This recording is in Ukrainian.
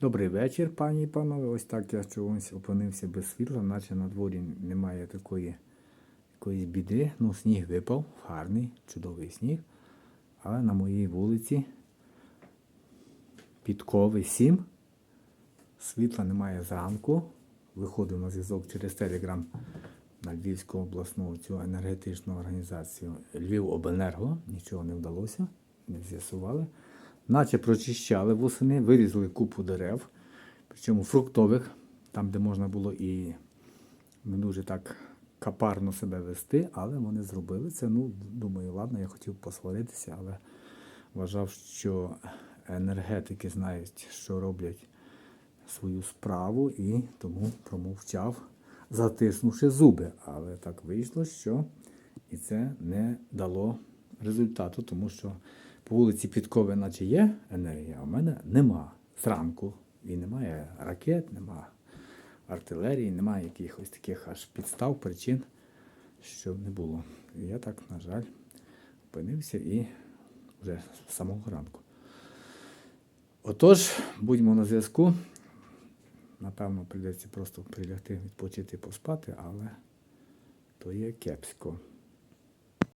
Добрий вечір, пані і панове. Ось так я чогось опинився без світла, наче на дворі немає такої якоїсь біди. Ну, сніг випав, гарний, чудовий сніг. Але на моїй вулиці підкови 7. Світла немає зранку. Виходив на зв'язок через Телеграм на Львівську обласну цю енергетичну організацію Львівобленерго. Нічого не вдалося, не з'ясували. Наче прочищали восени, вирізали купу дерев, причому фруктових, там, де можна було і не дуже так капарно себе вести, але вони зробили це. Ну, думаю, ладно, я хотів посваритися, але вважав, що енергетики знають, що роблять свою справу, і тому промовчав, затиснувши зуби. Але так вийшло, що і це не дало результату, тому що по вулиці Підкови, наче є енергія, а в мене нема зранку. І немає ракет, нема артилерії, немає якихось таких аж підстав, причин, щоб не було. І я так, на жаль, опинився і вже з самого ранку. Отож, будьмо на зв'язку. Напевно, прийдеться просто прилягти, відпочити, поспати, але то є кепсько.